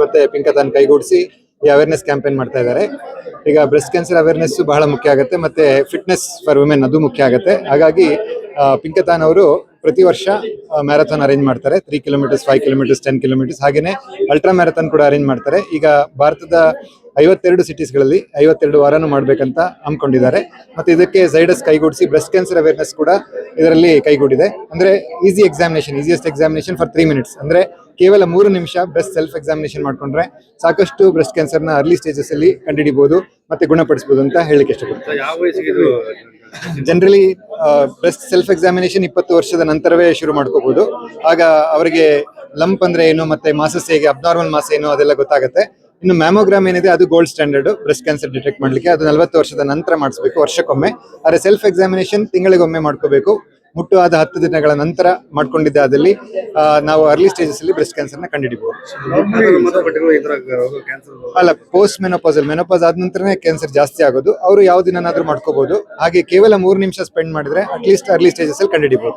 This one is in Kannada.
ಮತ್ತೆ ಪಿಂಕತಾನ್ ಕೈಗೂಡಿಸಿ ಈ ಅವೇರ್ನೆಸ್ ಕ್ಯಾಂಪೇನ್ ಮಾಡ್ತಾ ಇದ್ದಾರೆ. ಈಗ ಬ್ರೆಸ್ಟ್ ಕ್ಯಾನ್ಸರ್ ಅವೇರ್ನೆಸ್ ಬಹಳ ಮುಖ್ಯ ಆಗುತ್ತೆ ಮತ್ತೆ ಫಿಟ್ನೆಸ್ ಫಾರ್ ವುಮೆನ್ ಅದು ಮುಖ್ಯ ಆಗುತ್ತೆ. ಹಾಗಾಗಿ ಪಿಂಕತಾನ್ ಅವರು ಪ್ರತಿ ವರ್ಷ ಮ್ಯಾರಥಾನ್ ಅರೇಂಜ್ ಮಾಡ್ತಾರೆ. Three kilometres five kilometres ten kilometres ಹಾಗೆಯೇ ಅಲ್ಟ್ರಾ ಮ್ಯಾರಥಾನ್ ಕೂಡ ಅರೇಂಜ್ ಮಾಡ್ತಾರೆ. ಈಗ ಭಾರತದ ಐವತ್ತೆರಡು ಸಿಟೀಸ್ಗಳಲ್ಲಿ ಐವತ್ತೆರಡು ವಾರನೂ ಮಾಡಬೇಕಂತ ಹಮ್ಮಿಕೊಂಡಿದ್ದಾರೆ ಮತ್ತೆ ಇದಕ್ಕೆ ಝೈಡಸ್ ಕೈಗೂಡಿಸಿ ಬ್ರೆಸ್ಟ್ ಕ್ಯಾನ್ಸರ್ ಅವೇರ್ನೆಸ್ ಕೂಡ ಇದರಲ್ಲಿ ಕೈಗೂಡಿದೆ. ಅಂದ್ರೆ easy examination easiest examination for three minutes ಅಂದ್ರೆ ಕೇವಲ ಮೂರು ನಿಮಿಷ ಬ್ರೆಸ್ಟ್ ಸೆಲ್ಫ್ ಎಕ್ಸಾಮಿನೇಷನ್ ಮಾಡ್ಕೊಂಡ್ರೆ ಸಾಕಷ್ಟು ಬ್ರೆಸ್ಟ್ ಕ್ಯಾನ್ಸರ್ನ ಅರ್ಲಿ ಸ್ಟೇಜಸ್ ಅಲ್ಲಿ ಕಂಡುಹಿಡಿಬಹುದು ಮತ್ತೆ ಗುಣಪಡಿಸಬಹುದು ಅಂತ ಹೇಳಲಿಕ್ಕೆ ಇಷ್ಟಪಡ್ತೀನಿ. ಜನರಲಿ ಬ್ರೆಸ್ಟ್ ಸೆಲ್ಫ್ ಎಕ್ಸಾಮಿನೇಷನ್ ಇಪ್ಪತ್ತು ವರ್ಷದ ನಂತರವೇ ಶುರು ಮಾಡ್ಕೋಬಹುದು ಆಗ ಅವರಿಗೆ ಲಂಪ್ ಅಂದ್ರೆ ಏನು ಮತ್ತೆ ಮಾಸಸ್ ಹೇಗೆ ಅಬ್ನಾರ್ಮಲ್ ಮಾಸ್ ಏನು ಅದೆಲ್ಲ ಗೊತ್ತಾಗುತ್ತೆ. ಇನ್ನು ಮ್ಯಾಮೋಗ್ರಾಮ್ ಏನಿದೆ ಅದು gold standard breast cancer detect ಮಾಡ್ಲಿಕ್ಕೆ. ಅದು ನಲವತ್ತು ವರ್ಷದ ನಂತರ ಮಾಡಿಸ್ಬೇಕು ವರ್ಷಕ್ಕೊಮ್ಮೆ. ಆದರೆ ಸೆಲ್ಫ್ ಎಕ್ಸಾಮಿನೇಷನ್ ತಿಂಗಳಿಗೊಮ್ಮೆ ಮಾಡ್ಕೋಬೇಕು. ಮುಟ್ಟು ಆದ ಹತ್ತು ದಿನಗಳ ನಂತರ ಮಾಡಿಕೊಂಡಿದ್ದಾದಲ್ಲಿ ನಾವು ಅರ್ಲಿ ಸ್ಟೇಜಸ್ ಅಲ್ಲಿ ಬ್ರೆಸ್ಟ್ ಕ್ಯಾನ್ಸರ್ನ ಕಂಡುಹಿಡಿಬಹುದು ಅಲ್ಲ ಪೋಸ್ಟ್ ಮೆನೋಪಾಸಲ್ ಮೆನೋಪಾಸ್ ಆದ ನಂತರನೇ ಕ್ಯಾನ್ಸರ್ ಜಾಸ್ತಿ ಆಗೋದು. ಅವರು ಯಾವ ದಿನನಾದ್ರೂ ಮಾಡ್ಕೋಬಹುದು ಹಾಗೆ ಕೇವಲ ಮೂರು ನಿಮಿಷ ಸ್ಪೆಂಡ್ ಮಾಡಿದ್ರೆ ಅಟ್ಲೀಸ್ಟ್ ಅರ್ಲಿ ಸ್ಟೇಜಸ್ ಅಲ್ಲಿ ಕಂಡುಹಿಡಿಬಹುದು